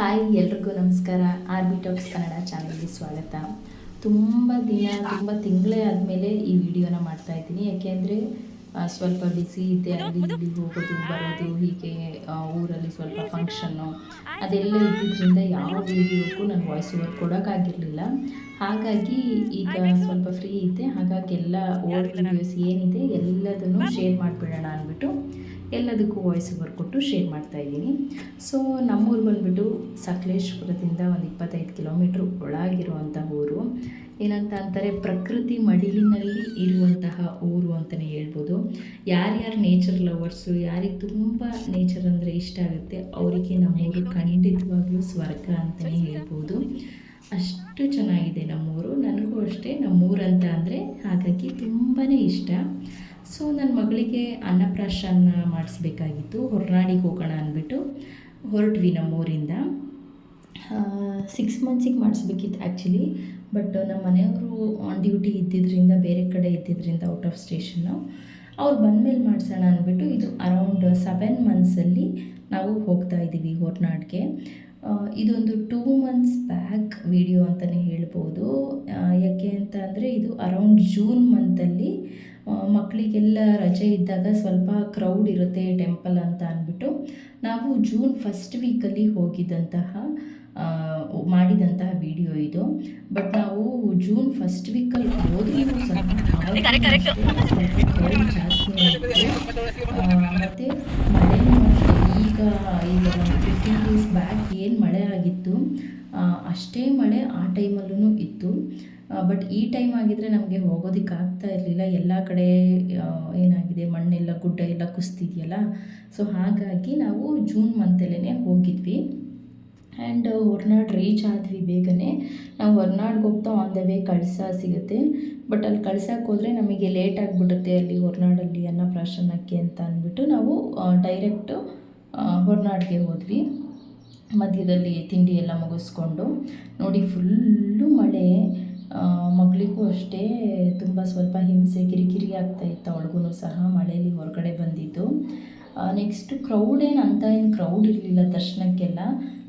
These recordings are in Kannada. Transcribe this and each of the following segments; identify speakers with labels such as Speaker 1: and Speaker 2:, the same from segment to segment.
Speaker 1: ಹಾಯ್, ಎಲ್ರಿಗೂ ನಮಸ್ಕಾರ. ಆರ್ ಬಿ ಟಾಕ್ಸ್ ಕನ್ನಡ ಚಾನಲ್ಗೆ ಸ್ವಾಗತ. ತುಂಬ ದಿನ, ತುಂಬ ತಿಂಗಳೇ ಆದಮೇಲೆ ಈ ವಿಡಿಯೋನ ಮಾಡ್ತಾ ಇದ್ದೀನಿ. ಯಾಕೆಂದರೆ ಸ್ವಲ್ಪ ಬಿಸಿ ಇದೆ. ಅಲ್ಲಿ ಇಲ್ಲಿ ಹೋಗೋದು, ಬರೋದು, ಹೀಗೆ ಊರಲ್ಲಿ ಸ್ವಲ್ಪ ಫಂಕ್ಷನ್ನು ಅದೆಲ್ಲ ಇದ್ದಿದ್ದರಿಂದ ಯಾವ ವಿಡಿಯೋಕ್ಕೂ ನಾನು ವಾಯ್ಸ್ ಓವರ್ ಕೊಡೋಕ್ಕಾಗಿರಲಿಲ್ಲ ಹಾಗಾಗಿ ಈಗ ಸ್ವಲ್ಪ ಫ್ರೀ ಇದ್ದೆ. ಹಾಗಾಗಿ ಎಲ್ಲ ಓಲ್ಡ್ ವಿಡಿಯೋಸ್ ಏನಿದೆ ಎಲ್ಲದನ್ನು ಶೇರ್ ಮಾಡಿಬಿಡೋಣ ಅಂದ್ಬಿಟ್ಟು ಎಲ್ಲದಕ್ಕೂ ವಾಯ್ಸ್ ಓವರ್ ಕೊಟ್ಟು ಶೇರ್ ಮಾಡ್ತಾ ಇದ್ದೀನಿ. ಸೊ ನಮ್ಮೂರು ಬಂದ್ಬಿಟ್ಟು ಸಕಲೇಶ್ಪುರದಿಂದ ಒಂದು ಇಪ್ಪತ್ತೈದು ಕಿಲೋಮೀಟ್ರ್ ಒಳಗಿರುವಂಥ ಊರು. ಏನಂತ ಅಂತಾರೆ, ಪ್ರಕೃತಿ ಮಡಿಲಿನಲ್ಲಿ ಇರುವಂತಹ ಊರು ಅಂತಲೇ ಹೇಳ್ಬೋದು. ಯಾರ್ಯಾರು ನೇಚರ್ ಲವರ್ಸು ಯಾರಿಗೆ ತುಂಬ ನೇಚರ್ ಅಂದರೆ ಇಷ್ಟ ಆಗುತ್ತೆ, ಅವರಿಗೆ ನಮ್ಮೂರು ಖಂಡಿತವಾಗ್ಲೂ ಸ್ವರ್ಗ ಅಂತಲೇ ಹೇಳ್ಬೋದು. ಅಷ್ಟು ಚೆನ್ನಾಗಿದೆ ನಮ್ಮೂರು. ನನಗೂ ಅಷ್ಟೇ. ನಮ್ಮೂರಂತ ಅಂದರೆ ಹಾಗಾಗಿ ತುಂಬಾ ಇಷ್ಟ. ಸೊ ನನ್ನ ಮಗಳಿಗೆ ಅನ್ನಪ್ರಾಶನ ಮಾಡಿಸ್ಬೇಕಾಗಿತ್ತು. ಹೊರನಾಡಿಗೆ ಹೋಗೋಣ ಅಂದ್ಬಿಟ್ಟು ಹೊರಟ್ವಿ ನಮ್ಮೂರಿಂದ. ಸಿಕ್ಸ್ ಮಂತ್ಸಿಗೆ ಮಾಡಿಸ್ಬೇಕಿತ್ತು ಆ್ಯಕ್ಚುಲಿ ಬಟ್ ನಮ್ಮ ಮನೆಯವರು ಆನ್ ಡ್ಯೂಟಿ ಇದ್ದಿದ್ದರಿಂದ ಬೇರೆ ಕಡೆ ಇದ್ದಿದ್ದರಿಂದ ಔಟ್ ಆಫ್ ಸ್ಟೇಷನ್ನು ಅವ್ರು ಬಂದಮೇಲೆ ಮಾಡಿಸೋಣ ಅಂದ್ಬಿಟ್ಟು ಇದು ಅರೌಂಡ್ ಸೆವೆನ್ ಮಂತ್ಸಲ್ಲಿ ನಾವು ಹೋಗ್ತಾ ಇದ್ದೀವಿ ಹೊರನಾಡಿಗೆ. ಇದೊಂದು ಟೂ ಮಂತ್ಸ್ ಬ್ಯಾಕ್ ವಿಡಿಯೋ ಅಂತಲೇ ಹೇಳ್ಬೋದು. ಯಾಕೆ ಅಂತ ಅಂದರೆ ಇದು ಅರೌಂಡ್ ಜೂನ್ ಮಂತಲ್ಲಿ ಮಕ್ಕಳಿಗೆಲ್ಲ ರಜೆ ಇದ್ದಾಗ ಸ್ವಲ್ಪ ಕ್ರೌಡ್ ಇರುತ್ತೆ ಟೆಂಪಲ್ ಅಂತ ಅಂದ್ಬಿಟ್ಟು. ನಾವು ಜೂನ್ ಫಸ್ಟ್ ವೀಕಲ್ಲಿ ಹೋಗಿದ್ದಂತಹ ಮಾಡಿದಂತಹ ವಿಡಿಯೋ ಇದು. ಬಟ್ ನಾವು ಜೂನ್ ಫಸ್ಟ್ ವೀಕಲ್ಲಿ ಹೋದ್ರೂ ಸಹ. ಆ, ಮತ್ತೆ ಮಳೆನೂ ಈಗ ಈಗ ಫಿಫ್ಟೀನ್ ಡೇಸ್ ಬ್ಯಾಕ್ ಏನು ಮಳೆ ಆಗಿತ್ತು? ಅಷ್ಟೇ ಮಳೆ ಆ ಟೈಮಲ್ಲೂ ಇತ್ತು. ಬಟ್ ಈ ಟೈಮ್ ಆಗಿದ್ರೆ ನಮಗೆ ಹೋಗೋದಕ್ಕೆ ಆಗ್ತಾ ಇರಲಿಲ್ಲ. ಎಲ್ಲ ಕಡೆ ಏನಾಗಿದೆ? ಮಣ್ಣೆಲ್ಲ ಗುಡ್ಡ ಎಲ್ಲ ಕುಸ್ತಿದೆಯಲ್ಲ? ಸೊ ಹಾಗಾಗಿ ನಾವು ಜೂನ್ ಮಂತಲ್ಲೇ ಹೋಗಿದ್ವಿ. ಆ್ಯಂಡ್ ಹೊರನಾಡು ರೀಚ್ ಆದ್ವಿ ಬೇಗನೆ. ನಾವು ಹೊರ್ನಾಡ್ಗೆ ಹೋಗ್ತಾ ಆನ್ ದ ವೇ ಕಳಸ ಸಿಗುತ್ತೆ. ಬಟ್ ಅಲ್ಲಿ ಕಳ್ಸಕ್ಕೆ ಹೋದರೆ ನಮಗೆ ಲೇಟ್ ಆಗಿಬಿಡುತ್ತೆ ಅಲ್ಲಿ ಹೊರ್ನಾಡಲ್ಲಿ ಅನ್ನಪ್ರಾಶನಕ್ಕೆ ಅಂತ ಅಂದ್ಬಿಟ್ಟು ನಾವು ಡೈರೆಕ್ಟು ಹೊರ್ನಾಡಿಗೆ ಹೋದ್ವಿ. ಮಧ್ಯದಲ್ಲಿ ತಿಂಡಿ ಎಲ್ಲ ಮುಗಿಸ್ಕೊಂಡು. ನೋಡಿ ಫುಲ್ಲು ಮಳೆ. ಮಗಳಿಗೂ ಅಷ್ಟೇ ತುಂಬ ಸ್ವಲ್ಪ ಹಿಂಸೆ, ಕಿರಿಕಿರಿ ಆಗ್ತಾ ಇತ್ತು. ಅವಳಿಗೂ ಸಹ ಮಳೆಯಲ್ಲಿ ಹೊರಗಡೆ ಬಂದಿದ್ದು. ನೆಕ್ಸ್ಟ್ ಕ್ರೌಡ್ ಏನು ಅಂತ ಏನು ಕ್ರೌಡ್ ಇರಲಿಲ್ಲ ದರ್ಶನಕ್ಕೆಲ್ಲ.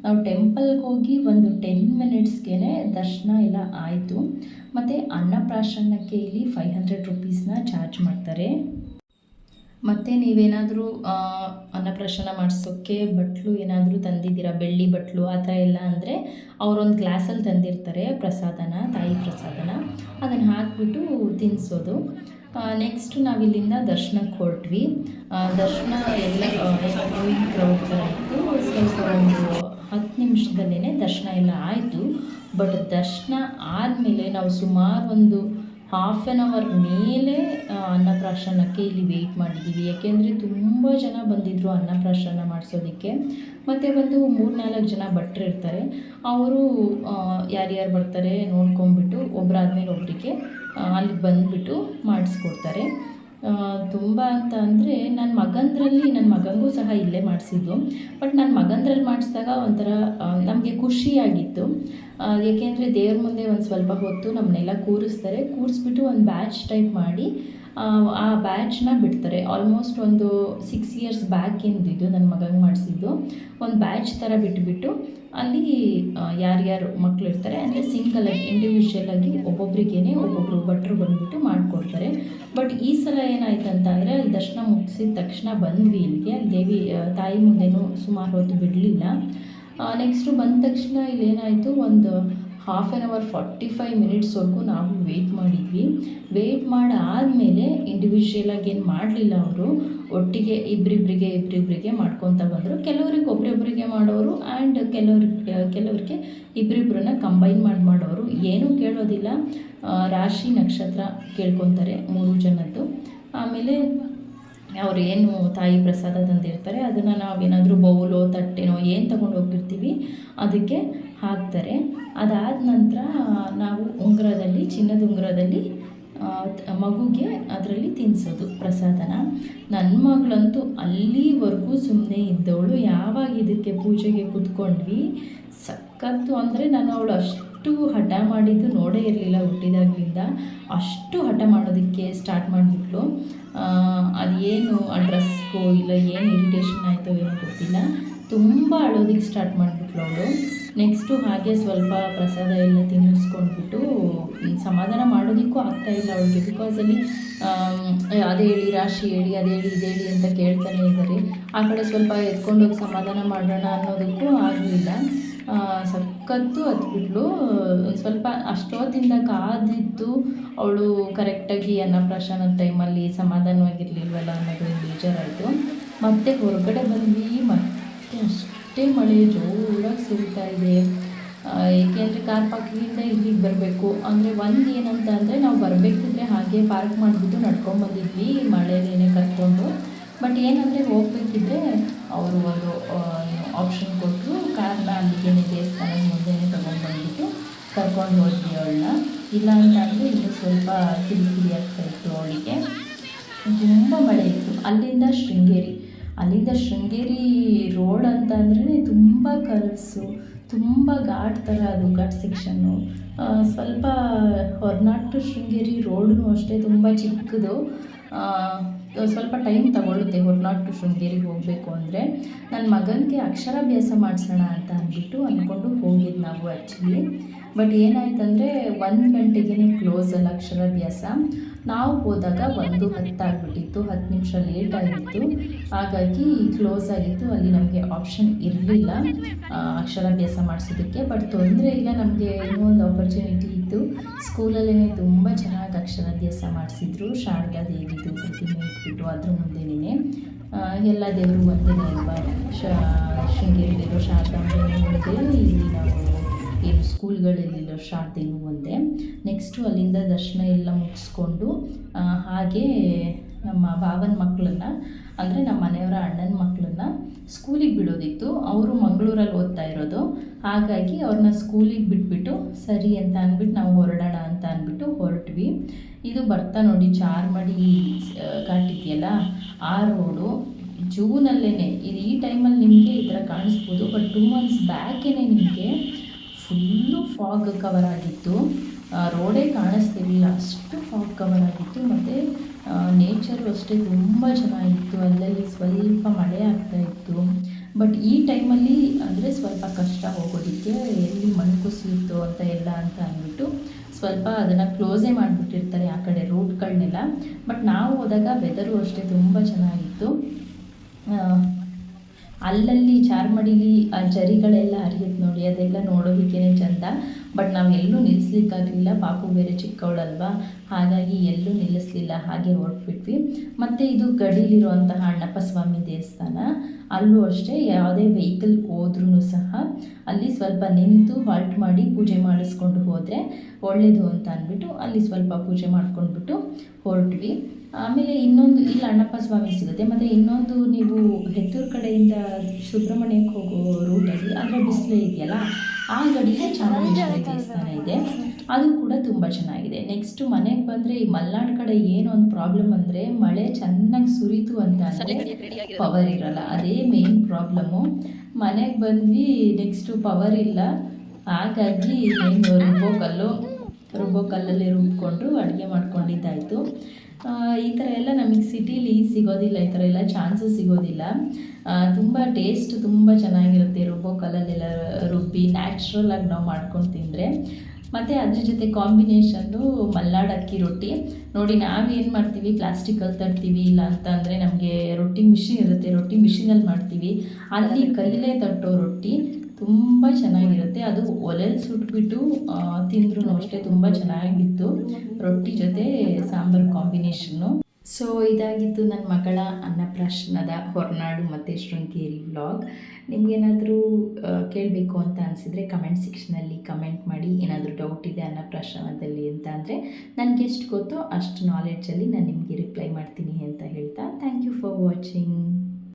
Speaker 1: ನಾವು ಟೆಂಪಲ್ಗೆ ಹೋಗಿ ಒಂದು ಟೆನ್ ಮಿನಿಟ್ಸ್ಗೆ ದರ್ಶನ ಎಲ್ಲ ಆಯಿತು. ಮತ್ತು ಅನ್ನಪ್ರಾಶನಕ್ಕೆ ಇಲ್ಲಿ ಫೈವ್ ಹಂಡ್ರೆಡ್ ರುಪೀಸ್ನ ಚಾರ್ಜ್ ಮಾಡ್ತಾರೆ. ಮತ್ತು ನೀವೇನಾದರೂ ಅನ್ನಪ್ರಾಶನ ಮಾಡಿಸೋಕ್ಕೆ ಬಟ್ಲು ಏನಾದರೂ ತಂದಿದ್ದೀರಾ? ಬೆಳ್ಳಿ ಬಟ್ಲು, ಆ ಥರ ಎಲ್ಲ ಅಂದರೆ ಅವರೊಂದು ಗ್ಲಾಸಲ್ಲಿ ತಂದಿರ್ತಾರೆ, ಪ್ರಸಾದನ, ತಾಯಿ ಪ್ರಸಾದನ. ಅದನ್ನು ಹಾಕಿಬಿಟ್ಟು ತಿನ್ನಿಸೋದು ನೆಕ್ಸ್ಟ್ ನಾವಿಲ್ಲಿಂದ ದರ್ಶನಕ್ಕೆ ಹೊರಟ್ವಿ. ದರ್ಶನ ಎಲ್ಲ ಗೋಯಿಂಗ್ ಕ್ರೌಡ್ ಥರ ಇತ್ತು. ಸ್ವಲ್ಪ ಒಂದು ಹತ್ತು ನಿಮಿಷದಲ್ಲೇ ದರ್ಶನ ಎಲ್ಲ ಆಯಿತು. ಬಟ್ ದರ್ಶನ ಆದಮೇಲೆ ನಾವು ಸುಮಾರು ಒಂದು ಹಾಫ್ ಆನ್ ಅವರ್ ಮೇಲೆ ಅನ್ನಪ್ರಾಶನಕ್ಕೆ ಇಲ್ಲಿ ವೆಯ್ಟ್ ಮಾಡಿದ್ದೀವಿ ಯಾಕೆಂದರೆ ತುಂಬ ಜನ ಬಂದಿದ್ದರು ಅನ್ನಪ್ರಾಶನ ಮಾಡಿಸೋದಕ್ಕೆ. ಮತ್ತು ಒಂದು ಮೂರು ನಾಲ್ಕು ಜನ ಭಟ್ರು ಇರ್ತಾರೆ. ಅವರು ಯಾರ್ಯಾರು ಬರ್ತಾರೆ ನೋಡ್ಕೊಂಬಿಟ್ಟು ಒಬ್ಬರಾದ್ಮೇಲೆ ಒಬ್ಬರಿಗೆ ಅಲ್ಲಿ ಬಂದುಬಿಟ್ಟು ಮಾಡಿಸ್ಕೊಡ್ತಾರೆ. ತುಂಬ ಅಂತ ಅಂದರೆ ನನ್ನ ಮಗಂದ್ರಲ್ಲಿ ನನ್ನ ಮಗನಿಗೂ ಸಹ ಇಲ್ಲೇ ಮಾಡಿಸಿದ್ದು. ಬಟ್ ನನ್ನ ಮಗಂದ್ರಲ್ಲಿ ಮಾಡಿಸಿದಾಗ ಒಂಥರ ನಮಗೆ ಖುಷಿಯಾಗಿತ್ತು. ಏಕೆಂದರೆ ದೇವ್ರ ಮುಂದೆ ಒಂದು ಸ್ವಲ್ಪ ಹೊತ್ತು ನಮ್ಮನ್ನೆಲ್ಲ ಕೂರಿಸ್ತಾರೆ. ಕೂರಿಸ್ಬಿಟ್ಟು ಒಂದು ಬ್ಯಾಚ್ ಟೈಪ್ ಮಾಡಿ ಆ, ಬ್ಯಾಚ್ನ ಬಿಡ್ತಾರೆ. ಆಲ್ಮೋಸ್ಟ್ ಒಂದು ಸಿಕ್ಸ್ ಇಯರ್ಸ್ ಬ್ಯಾಕ್ ಇದು ನನ್ನ ಮಗಂಗೆ ಮಾಡಿಸಿದ್ದು. ಒಂದು ಬ್ಯಾಚ್ ಥರ ಬಿಟ್ಬಿಟ್ಟು ಅಲ್ಲಿ ಯಾರ್ಯಾರು ಮಕ್ಕಳು ಇರ್ತಾರೆ ಅಂದರೆ ಸಿಂಗಲ್ ಆಗಿ ಇಂಡಿವಿಜುವಲ್ ಆಗಿ ಒಬ್ಬೊಬ್ರಿಗೇನೆ ಒಬ್ಬೊಬ್ಬರು ಭಟ್ರು ಬಂದುಬಿಟ್ಟು ಮಾಡಿಕೊಡ್ತಾರೆ. ಬಟ್ ಈ ಸಲ ಏನಾಯ್ತು ಅಂತ ಅಂದರೆ, ಅಲ್ಲಿ ದರ್ಶನ ಮುಗಿಸಿದ ತಕ್ಷಣ ಬಂದ್ವಿ ಇಲ್ಲಿಗೆ. ಅಲ್ಲಿ ದೇವಿ ತಾಯಿ ಮುಂದೆನೂ ಸುಮಾರು ಹೊತ್ತು ಬಿಡಲಿಲ್ಲ. ನೆಕ್ಸ್ಟು ಬಂದ ತಕ್ಷಣ ಇಲ್ಲಿ ಏನಾಯಿತು ಒಂದು half an hour forty five ಮಿನಿಟ್ಸ್ವರೆಗೂ ನಾವು ವೆಯ್ಟ್ ಮಾಡಿದ್ವಿ. ವೆಯ್ಟ್ ಮಾಡಾದಮೇಲೆ ಇಂಡಿವಿಜುವಲ್ ಆಗಿ ಏನು ಮಾಡಲಿಲ್ಲ ಅವರು, ಒಟ್ಟಿಗೆ ಇಬ್ಬರಿಬ್ಬರಿಗೆ ಇಬ್ಬರಿಬ್ಬರಿಗೆ ಮಾಡ್ಕೊತ ಬಂದರು. ಕೆಲವ್ರಿಗೆ ಒಬ್ರಿಬ್ಬರಿಗೆ ಮಾಡೋರು ಆ್ಯಂಡ್ ಕೆಲವ್ರಿಗೆ ಕೆಲವ್ರಿಗೆ ಇಬ್ಬರಿಬ್ಬರನ್ನ ಕಂಬೈನ್ ಮಾಡಿ, ಮಾಡೋರು. ಏನೂ ಕೇಳೋದಿಲ್ಲ. ರಾಶಿ ನಕ್ಷತ್ರ ಕೇಳ್ಕೊತಾರೆ ಮೂರು ಜನದ್ದು. ಆಮೇಲೆ ಅವ್ರು ಏನು ತಾಯಿ ಪ್ರಸಾದ ತಂದಿರ್ತಾರೆ. ಅದನ್ನು ನಾವೇನಾದರೂ ಬೌಲೋ, ತಟ್ಟೆನೋ ಏನು ತಗೊಂಡು ಹೋಗಿರ್ತೀವಿ ಅದಕ್ಕೆ ಹಾಕ್ತಾರೆ. ಅದಾದ ನಂತರ ನಾವು ಉಂಗುರದಲ್ಲಿ, ಚಿನ್ನದ ಉಂಗುರದಲ್ಲಿ ಮಗುಗೆ ಅದರಲ್ಲಿ ತಿನ್ನಿಸೋದು ಪ್ರಸಾದನ. ನನ್ನ ಮಗಳಂತೂ ಅಲ್ಲಿವರೆಗೂ ಸುಮ್ಮನೆ ಇದ್ದವಳು. ಯಾವಾಗ ಇದಕ್ಕೆ ಪೂಜೆಗೆ ಕೂತ್ಕೊಂಡ್ವಿ, ಸಖತ್ತು ಅಂದರೆ ನಾನು ಅವಳು ಅಷ್ಟು ಹಠ ಮಾಡಿದ್ದು ನೋಡೇ ಇರಲಿಲ್ಲ ಹುಟ್ಟಿದಾಗಲಿಂದ. ಅಷ್ಟು ಹಠ ಮಾಡೋದಕ್ಕೆ ಸ್ಟಾರ್ಟ್ ಮಾಡಿಬಿಟ್ಲು ಏನು ಆ ಡ್ರೆಸ್ಗೋ ಇಲ್ಲ, ಏನು ಇರಿಟೇಷನ್ ಆಯಿತೋ ಏನೋ ಗೊತ್ತಿಲ್ಲ. ತುಂಬ ಅಳೋದಕ್ಕೆ ಸ್ಟಾರ್ಟ್ ಮಾಡಿಬಿಟ್ಲು ಅವಳು. ನೆಕ್ಸ್ಟು ಹಾಗೆ ಸ್ವಲ್ಪ ಪ್ರಸಾದ ಎಲ್ಲ ತಿನ್ನಿಸ್ಕೊಂಡ್ಬಿಟ್ಟು ಸಮಾಧಾನ ಮಾಡೋದಕ್ಕೂ ಆಗ್ತಾ ಇಲ್ಲ ಅವಳಿಗೆ. ಬಿಕಾಸ್ ಅಲ್ಲಿ ಅದೇ ಹೇಳಿ, ರಾಶಿ ಹೇಳಿ, ಅದೇ ಹೇಳಿ, ಇದು ಹೇಳಿ ಅಂತ ಕೇಳ್ತಾನೆ ಇದ್ದಾರೆ ಆ ಕಡೆ ಸ್ವಲ್ಪ ಎತ್ಕೊಂಡೋಗಿ ಸಮಾಧಾನ ಮಾಡೋಣ ಅನ್ನೋದಕ್ಕೂ ಆಗಲಿಲ್ಲ. ಸಖತ್ತು ಹತ್ಬಿಟ್ಲು ಸ್ವಲ್ಪ ಅಷ್ಟೊತ್ತಿಂದ ಕಾದಿದ್ದು ಅವಳು ಕರೆಕ್ಟಾಗಿ ಅನ್ನಪ್ರಾಶನ ಟೈಮಲ್ಲಿ ಸಮಾಧಾನವಾಗಿರಲಿಲ್ವಲ್ಲ ಅನ್ನೋದು ಬೇಜಾರಾಯಿತು. ಮತ್ತೆ ಹೊರಗಡೆ ಬಂದ್ವಿ, ಮತ್ತೆ ಅಷ್ಟೇ. ಮಳೆ ಜೋರಾಗಿ ಸುರಿತಾ ಇದೆ. ಏಕೆಂದರೆ ಕಾರ್ ಪಾರ್ಕಿಂಗಿಂದ ಇಲ್ಲಿಗೆ ಬರಬೇಕು. ಅಂದರೆ ಒಂದು ಏನಂತ ಅಂದರೆ ನಾವು ಬರಬೇಕಿದ್ರೆ ಹಾಗೆ ಪಾರ್ಕ್ ಮಾಡಿಬಿಟ್ಟು ನಡ್ಕೊಂಡು ಬಂದಿದ್ವಿ ಕರ್ಕೊಂಡು. ಬಟ್ ಏನಂದರೆ ಹೋಗ್ಬೇಕಿದ್ರೆ ಅವರು ಒಂದು ಆಪ್ಷನ್ ಕೊಟ್ಟರು ಕಾರ್ನ ಅಲ್ಲಿಗೆ ದೇವಸ್ಥಾನ ಮುಂದೆನೇ ತೊಗೊಂಡು ಬಂದ್ಬಿಟ್ಟು ಕರ್ಕೊಂಡು ಹೋದ್ವಿ ಅವಳನ್ನ. ಇಲ್ಲ ಅಂತ ಅಂದರೆ ಇನ್ನು ಸ್ವಲ್ಪ ಕಿರಿಕಿರಿ ಆಗ್ತಾಯಿತ್ತು ಅವಳಿಗೆ. ತುಂಬ ಮಳೆ ಇತ್ತು. ಅಲ್ಲಿಂದ ಶೃಂಗೇರಿ. ಅಲ್ಲಿಂದ ಶೃಂಗೇರಿ ರೋಡ್ ಅಂತ ಅಂದ್ರೆ ತುಂಬ ಕರ್ವ್ಸು ತುಂಬ ಘಾಟ್ ಥರ ಅದು ಘಾಟ್ ಸೆಕ್ಷನ್ನು ಸ್ವಲ್ಪ ಹೊರನಾಟು ಶೃಂಗೇರಿ ರೋಡು ಅಷ್ಟೇ ತುಂಬ ಚಿಕ್ಕದು. ಸ್ವಲ್ಪ ಟೈಮ್ ತಗೊಳ್ಳುತ್ತೆ ಹೊರನಾಡು ಟು ಶೃಂಗೇರಿಗೆ ಹೋಗಬೇಕು ಅಂದರೆ. ನನ್ನ ಮಗನಿಗೆ ಅಕ್ಷರಾಭ್ಯಾಸ ಮಾಡಿಸೋಣ ಅಂತ ಅಂದ್ಬಿಟ್ಟು ಅಂದ್ಕೊಂಡು ಹೋಗಿದ್ದು ನಾವು ಆ್ಯಕ್ಚುಲಿ ಬಟ್ ಏನಾಯ್ತಂದರೆ, ಒಂದು ಗಂಟೆಗೇ ಕ್ಲೋಸ್ ಅಲ್ಲ ಅಕ್ಷರಾಭ್ಯಾಸ. ನಾವು ಹೋದಾಗ ಒಂದು ಹತ್ತಾಗ್ಬಿಟ್ಟಿತ್ತು, ಹತ್ತು ನಿಮಿಷ ಲೇಟ್ ಆಗಿತ್ತು. ಹಾಗಾಗಿ ಕ್ಲೋಸ್ ಆಗಿತ್ತು, ಅಲ್ಲಿ ನಮಗೆ ಆಪ್ಷನ್ ಇರಲಿಲ್ಲ. ಅಕ್ಷರಾಭ್ಯಾಸ ಮಾಡಿಸೋದಕ್ಕೆ ಬಟ್ ತೊಂದರೆ ಇಲ್ಲ, ನಮಗೆ ಇನ್ನೂ ಒಂದು ಆಪರ್ಚುನಿಟಿ ಇತ್ತು. ಸ್ಕೂಲಲ್ಲೇ ತುಂಬ ಚೆನ್ನಾಗಿ ಅಕ್ಷರಾಭ್ಯಾಸ ಮಾಡಿಸಿದ್ರು. ಶಾರದಾ ದೇವಿದು ಪ್ರತಿಮೆ ಇಟ್ಬಿಟ್ಟು ಅದ್ರ ಮುಂದೆನೇ ಎಲ್ಲ ದೇವರು ಒಂದೇ ಅಲ್ವಾ ಶೃಂಗೇರಿ ಶೃಂಗೇರಿಲಿರೋ ಶಾರದಾ ಮುಂದೆ ಇಲ್ಲಿ ನಾವು ಏನು ಸ್ಕೂಲ್ಗಳಲ್ಲಿರೋ ಶಾಂತಿನು ಒಂದೇ. ನೆಕ್ಸ್ಟು ಅಲ್ಲಿಂದ ದರ್ಶನ ಎಲ್ಲ ಮುಗಿಸ್ಕೊಂಡು ಹಾಗೆ ನಮ್ಮ ಭಾವನ ಮಕ್ಕಳನ್ನ ಅಂದರೆ ನಮ್ಮ ಮನೆಯವರ ಅಣ್ಣನ ಮಕ್ಕಳನ್ನ ಸ್ಕೂಲಿಗೆ ಬಿಡೋದಿತ್ತು. ಅವರು ಮಂಗಳೂರಲ್ಲಿ ಓದ್ತಾ ಇರೋದು. ಹಾಗಾಗಿ ಅವ್ರನ್ನ ಸ್ಕೂಲಿಗೆ ಬಿಟ್ಬಿಟ್ಟು, ಸರಿ ಅಂತ ಅಂದ್ಬಿಟ್ಟು ನಾವು ಹೊರಡೋಣ ಅಂತ ಅಂದ್ಬಿಟ್ಟು ಹೊರಟ್ವಿ. ಇದು ಬರ್ತಾ ನೋಡಿ, ಚಾರ್ಮಡಿ ಕಾಟಿದೆಯಲ್ಲ ಆ ರೋಡು. ಜೂನಲ್ಲೇ ಇದು ಈ ಟೈಮಲ್ಲಿ ನಿಮಗೆ ಈ ಥರ ಕಾಣಿಸ್ಬೋದು, ಬಟ್ ಟೂ ಮಂತ್ಸ್ ಬ್ಯಾಕೇ ನಿಮಗೆ. ಫುಲ್ಲು ಫಾಗ್ ಕವರ್ ಆಗಿತ್ತು ರೋಡೇ ಕಾಣಿಸ್ತಿರಲಿಲ್ಲ. ಅಷ್ಟು ಫಾಗ್ ಕವರ್ ಆಗಿತ್ತು ಮತ್ತು ನೇಚರು ಅಷ್ಟೇ ತುಂಬ ಚೆನ್ನಾಗಿತ್ತು. ಅಲ್ಲಲ್ಲಿ ಸ್ವಲ್ಪ ಮಳೆ ಆಗ್ತಾ ಇತ್ತು. ಬಟ್ ಈ ಟೈಮಲ್ಲಿ ಅಂದರೆ ಸ್ವಲ್ಪ ಕಷ್ಟ ಹೋಗೋದಕ್ಕೆ ಎಲ್ಲಿ ಮಣ್ಣು ಕುಸಿಯುತ್ತೋ ಅಂತ ಎಲ್ಲ ಅಂತ ಅಂದ್ಬಿಟ್ಟು ಸ್ವಲ್ಪ ಅದನ್ನು ಕ್ಲೋಸೇ ಮಾಡಿಬಿಟ್ಟಿರ್ತಾರೆ ಆ ಕಡೆ ರೂಟ್ಗಳನ್ನೆಲ್ಲ ಬಟ್ ನಾವು ಹೋದಾಗ ವೆದರು ಅಷ್ಟೇ ತುಂಬ ಚೆನ್ನಾಗಿತ್ತು. ಅಲ್ಲಲ್ಲಿ ಚಾರ್ಮಡಿಲಿ ಆ ಜರಿಗಳೆಲ್ಲ ಹರಿಯುತ್ತೆ ನೋಡಿ, ಅದೆಲ್ಲ ನೋಡೋದಕ್ಕೇನೆ ಚಂದ. ಬಟ್ ನಾವು ಎಲ್ಲೂ ನಿಲ್ಲಿಸ್ಲಿಕ್ಕಾಗಲಿಲ್ಲ ಪಾಪು ಬೇರೆ ಚಿಕ್ಕವಳಲ್ವಾ? ಹಾಗಾಗಿ ಎಲ್ಲೂ ನಿಲ್ಲಿಸ್ಲಿಲ್ಲ, ಹಾಗೆ ಹೊರಟ್ಬಿಟ್ವಿ. ಮತ್ತು ಇದು ಗಡಿಲಿರುವಂತಹ ಅಣ್ಣಪ್ಪ ಸ್ವಾಮಿ ದೇವಸ್ಥಾನ. ಅಲ್ಲೂ ಅಷ್ಟೇ, ಯಾವುದೇ ವೆಹಿಕಲ್ ಹೋದ್ರೂ ಸಹ ಅಲ್ಲಿ ಸ್ವಲ್ಪ ನಿಂತು ಹಾಲ್ಟ್ ಮಾಡಿ ಪೂಜೆ ಮಾಡಿಸ್ಕೊಂಡು ಹೋದರೆ ಒಳ್ಳೆಯದು ಅಂತ ಅಂದ್ಬಿಟ್ಟು ಅಲ್ಲಿ ಸ್ವಲ್ಪ ಪೂಜೆ ಮಾಡ್ಕೊಂಡ್ಬಿಟ್ಟು ಹೊರಟ್ವಿ. ಆಮೇಲೆ ಇನ್ನೊಂದು, ಇಲ್ಲಿ ಅಣ್ಣಪ್ಪ ಸ್ವಾಮಿ ಸಿಗುತ್ತೆ, ಮತ್ತು ಇನ್ನೊಂದು ನೀವು ಹೆತ್ತೂರು ಕಡೆಯಿಂದ ಸುಬ್ರಹ್ಮಣ್ಯಕ್ಕೆ ಹೋಗೋ ರೂಟಲ್ಲಿ ಅದರ ಬಿಸಿಲು ಇದೆಯಲ್ಲ, ಆ ಗಡಿಗೆ ಚಾಮುಂಡೇಶ್ವರಿ ದೇವಸ್ಥಾನ ಇದೆ. ಅದು ಕೂಡ ತುಂಬ ಚೆನ್ನಾಗಿದೆ. ನೆಕ್ಸ್ಟು ಮನೆಗೆ ಬಂದರೆ ಈ ಮಲ್ನಾಡು ಕಡೆ ಏನು ಒಂದು ಪ್ರಾಬ್ಲಮ್ ಅಂದರೆ ಮಳೆ ಚೆನ್ನಾಗಿ ಸುರಿತು ಅಂತ ಅಂದರೆ ಪವರ್ ಇರಲ್ಲ. ಅದೇ ಮೇನ್ ಪ್ರಾಬ್ಲಮ್ಮು ಮನೆಗೆ ಬಂದ್ವಿ ನೆಕ್ಸ್ಟು ಪವರ್ ಇಲ್ಲ. ಹಾಗಾಗಿ ಏನು ರುಬ್ಬೋ ರುಬ್ಬೋ ಕಲ್ಲಲ್ಲಿ ರುಬ್ಕೊಂಡು ಅಡುಗೆ ಮಾಡ್ಕೊಂಡಿದ್ದಾಯಿತು. ಈ ಥರ ಎಲ್ಲ ನಮಗೆ ಸಿಟೀಲಿ ಸಿಗೋದಿಲ್ಲ, ಈ ಥರ ಎಲ್ಲ ಚಾನ್ಸಸ್ ಸಿಗೋದಿಲ್ಲ. ತುಂಬ ಟೇಸ್ಟ್ ತುಂಬ ಚೆನ್ನಾಗಿರುತ್ತೆ ರುಬ್ಬೋ ಕಲ್ಲಲ್ಲೆಲ್ಲ ರುಬ್ಬಿ ನ್ಯಾಚುರಲ್ ಆಗಿ ನಾವು ಮಾಡ್ಕೊಂಡು ತಿಂದರೆ. ಮತ್ತು ಅದ್ರ ಜೊತೆ ಕಾಂಬಿನೇಷನ್ನು ಮಲ್ನಾಡ್ ಅಕ್ಕಿ ರೊಟ್ಟಿ. ನೋಡಿ, ನಾವೇನು ಮಾಡ್ತೀವಿ, ಪ್ಲಾಸ್ಟಿಕಲ್ಲಿ ತಟ್ತೀವಿ, ಇಲ್ಲ ಅಂತ ಅಂದರೆ ನಮಗೆ ರೊಟ್ಟಿ ಮಿಷಿನ್ ಇರುತ್ತೆ, ರೊಟ್ಟಿ ಮಿಷಿನಲ್ಲಿ ಮಾಡ್ತೀವಿ. ಅಲ್ಲಿ ಕೈಲೇ ತಟ್ಟೋ ರೊಟ್ಟಿ ತುಂಬ ಚೆನ್ನಾಗಿರುತ್ತೆ. ಅದು ಒಲೆಯಲ್ಲಿ ಸುಟ್ಬಿಟ್ಟು ತಿಂದ್ರೂ ಅಷ್ಟೇ ತುಂಬ ಚೆನ್ನಾಗಿತ್ತು. ರೊಟ್ಟಿ ಜೊತೆ ಸಾಂಬಾರು ಕಾಂಬಿನೇಷನ್ನು. ಸೊ ಇದಾಗಿತ್ತು ನನ್ನ ಮಗಳ ಅನ್ನಪ್ರಾಶನದ ಹೊರನಾಡು ಮತ್ತು ಶೃಂಗೇರಿ ವ್ಲಾಗ್. ನಿಮಗೇನಾದರೂ ಕೇಳಬೇಕು ಅಂತ ಅನಿಸಿದರೆ ಕಮೆಂಟ್ ಸೆಕ್ಷನಲ್ಲಿ ಕಮೆಂಟ್ ಮಾಡಿ. ಏನಾದರೂ ಡೌಟ್ ಇದೆ ಅನ್ನಪ್ರಾಶನದಲ್ಲಿ ಅಂತ ಅಂದರೆ ನನಗೆ ಎಷ್ಟು ಗೊತ್ತೋ ಅಷ್ಟು ನಾಲೆಡ್ಜಲ್ಲಿ ನಾನು ನಿಮಗೆ ರಿಪ್ಲೈ ಮಾಡ್ತೀನಿ ಅಂತ ಹೇಳ್ತಾ. Thank you for watching